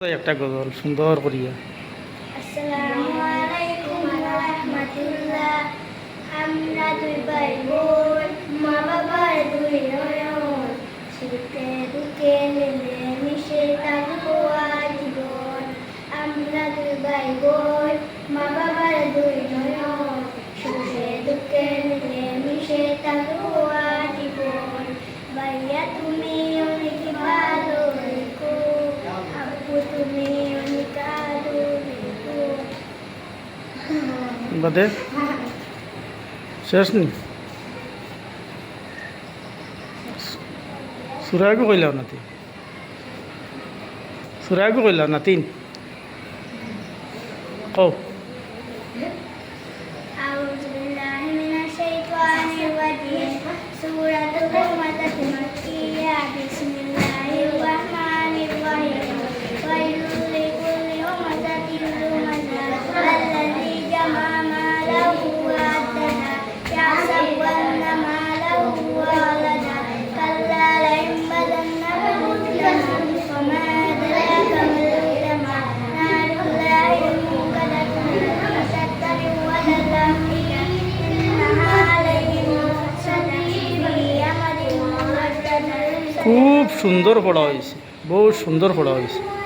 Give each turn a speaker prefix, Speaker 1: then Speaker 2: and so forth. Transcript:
Speaker 1: একটা গজল সুন্দর করিয়া।
Speaker 2: আসসালামু আলাইকুম রাহমাতুল্লাহ। আমরা দুই ভাই বোন মা বাবার দুই মা বাবার দুই
Speaker 1: বাদে শেষ নি? সুরাগু কইলাও না তিন। সুরাগু কইলাও
Speaker 2: না তিন।
Speaker 1: খুব সুন্দর পড়া হয়েছে বহু সুন্দর পড়া হয়েছে।